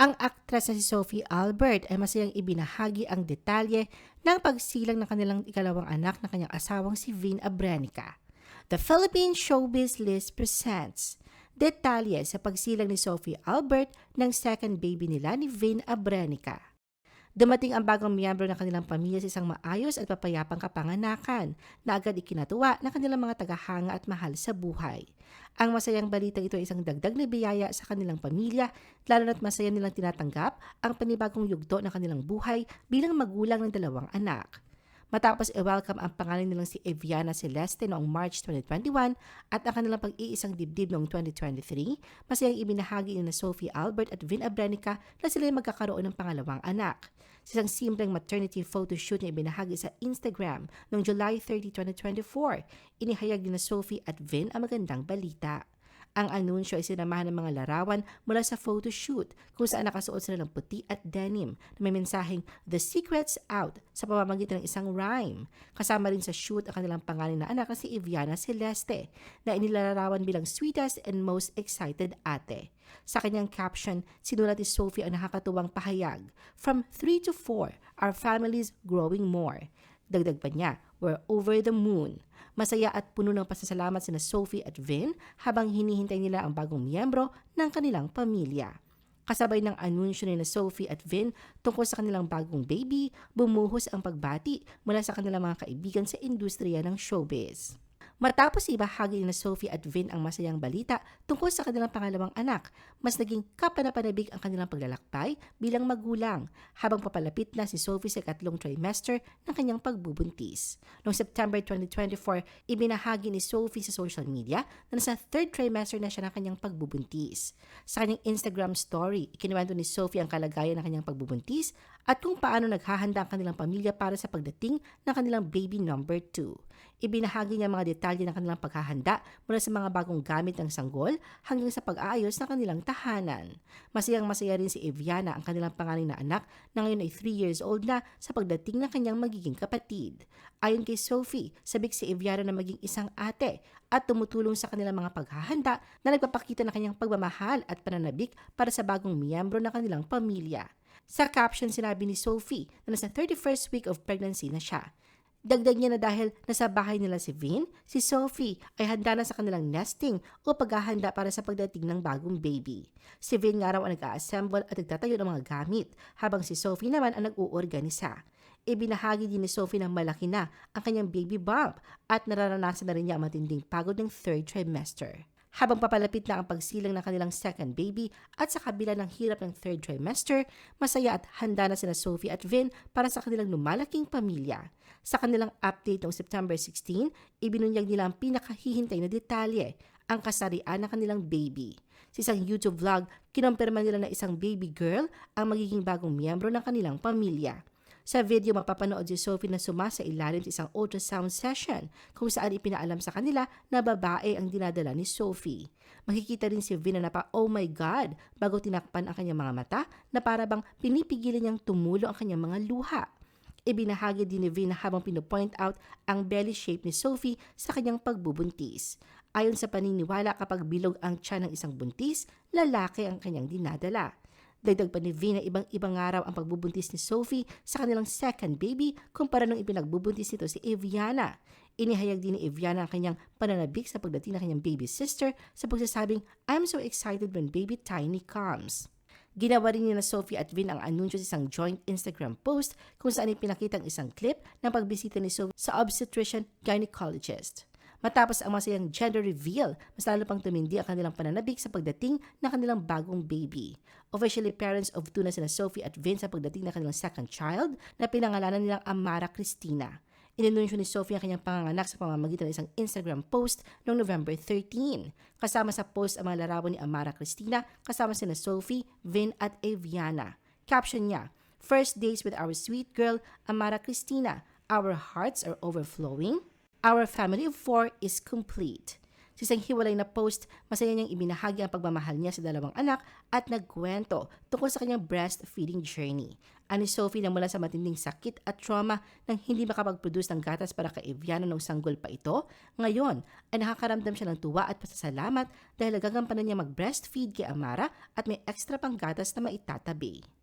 Ang aktres na si Sophie Albert ay masayang ibinahagi ang detalye ng pagsilang ng kanilang ikalawang anak na kanyang asawang si Vin Abrenica. The Philippine Showbiz List presents detalye sa pagsilang ni Sophie Albert ng second baby nila ni Vin Abrenica. Dumating ang bagong miyembro ng kanilang pamilya sa isang maayos at papayapang kapanganakan na agad ikinatuwa ng kanilang mga tagahanga at mahal sa buhay. Ang masayang balita ito ay isang dagdag na biyaya sa kanilang pamilya, lalo na't masaya nilang tinatanggap ang panibagong yugto ng kanilang buhay bilang magulang ng dalawang anak. Matapos i-welcome ang pangalan nilang si Eviana Celeste noong March 2021 at ang kanilang pag-iisang dibdib noong 2023, masayang ibinahagi ni Sophie Albert at Vin Abrenica na sila ay magkakaroon ng pangalawang anak. Sa isang simpleng maternity photo shoot na ibinahagi sa Instagram noong July 30, 2024, inihayag ni na Sophie at Vin ang magandang balita. Ang anunsyo ay sinamahan ng mga larawan mula sa photoshoot kung saan nakasuot sila ng puti at denim na may mensaheng The Secret's Out sa pamamagitan ng isang rhyme. Kasama rin sa shoot ang kanilang pangalan na anak na si Iviana Celeste na inilalarawan bilang sweetest and most excited ate. Sa kanyang caption, sinulat ni Sophie ang nakakatuwang pahayag, From 3 to 4, our family's growing more. Dagdag pa niya, we're over the moon. Masaya at puno ng pasasalamat sina Sophie at Vin habang hinihintay nila ang bagong miyembro ng kanilang pamilya. Kasabay ng anunsyo ni na Sophie at Vin tungkol sa kanilang bagong baby, bumuhos ang pagbati mula sa kanilang mga kaibigan sa industriya ng showbiz. Matapos ibahagi na Sophie at Vin ang masayang balita tungkol sa kanilang pangalawang anak, mas naging kapanapanabig ang kanilang paglalakbay bilang magulang habang papalapit na si Sophie sa katlong trimester ng kanyang pagbubuntis. Noong September 2024, ibinahagi ni Sophie sa social media na nasa third trimester na siya ng kanyang pagbubuntis. Sa kanyang Instagram story, ikinuwento ni Sophie ang kalagayan ng kanyang pagbubuntis at kung paano naghahanda ang kanilang pamilya para sa pagdating ng kanilang baby number 2. Ibinahagi niya mga detalye ng kanilang paghahanda mula sa mga bagong gamit ng sanggol hanggang sa pag-aayos ng kanilang tahanan. Masayang masaya rin si Eviana ang kanilang pangalan na anak na ngayon ay 3 years old na sa pagdating ng kanyang magiging kapatid. Ayon kay Sophie, sabik si Eviana na maging isang ate at tumutulong sa kanilang mga paghahanda na nagpapakita ng kanyang pagmamahal at pananabik para sa bagong miyembro ng kanilang pamilya. Sa caption sinabi ni Sophie na nasa 31st week of pregnancy na siya. Dagdag niya na dahil nasa bahay nila si Vin, si Sophie ay handa na sa kanilang nesting o paghahanda para sa pagdating ng bagong baby. Si Vin nga raw ang nag-a-assemble at nagtatayo ng mga gamit, habang si Sophie naman ang nag-uorganisa. Ibinahagi din ni Sophie na malaki na ang kanyang baby bump at nararanasan na rin niya ang matinding pagod ng third trimester habang papalapit na ang pagsilang ng kanilang second baby at sa kabila ng hirap ng third trimester, masaya at handa na sina Sophie at Vin para sa kanilang lumalaking pamilya. Sa kanilang update noong September 16, ibinunyag nila ang pinakahihintay na detalye, ang kasarian ng kanilang baby. Sa isang YouTube vlog, kinompirma nila na isang baby girl ang magiging bagong miyembro ng kanilang pamilya. Sa video, mapapanood si Sophie na sumasa ilalim sa isang ultrasound session kung saan ipinaalam sa kanila na babae ang dinadala ni Sophie. Makikita rin si Vina na pa, oh my God, bago tinakpan ang kanyang mga mata na para bang pinipigilan niyang tumulo ang kanyang mga luha. Ibinahagi din ni Vina habang pinopoint out ang belly shape ni Sophie sa kanyang pagbubuntis. Ayon sa paniniwala kapag bilog ang tiyan ng isang buntis, lalaki ang kanyang dinadala. Dagdag pa ni Vina ibang-ibang araw ang pagbubuntis ni Sophie sa kanilang second baby kumpara nung ipinagbubuntis nito si Eviana. Inihayag din ni Eviana ang kanyang pananabik sa pagdating ng kanyang baby sister sa pagsasabing, I'm so excited when baby Tiny comes. Ginawa rin ni na Sophie at Vin ang anunsyo sa isang joint Instagram post kung saan ipinakita ang isang clip ng pagbisita ni Sophie sa obstetrician gynecologist. Matapos ang masayang gender reveal, mas lalo pang tumindi ang kanilang pananabik sa pagdating ng kanilang bagong baby. Officially parents of two na sina Sophie at Vince sa pagdating ng kanilang second child na pinangalanan nilang Amara Cristina. Inanunsyo ni Sophie ang kanyang panganganak sa pamamagitan ng isang Instagram post noong November 13. Kasama sa post ang mga larawan ni Amara Cristina kasama sina Sophie, Vin at Aviana. Caption niya, First days with our sweet girl, Amara Cristina. Our hearts are overflowing. Our family of four is complete. Sa isang hiwalay na post, masaya niyang ibinahagi ang pagmamahal niya sa dalawang anak at nagkwento tungkol sa kanyang breastfeeding journey. Ani Sophie na mula sa matinding sakit at trauma nang hindi makapag-produce ng gatas para kay Eviano nung sanggol pa ito, ngayon ay nakakaramdam siya ng tuwa at pasasalamat dahil gagampanan niya mag-breastfeed kay Amara at may extra pang gatas na maitatabi.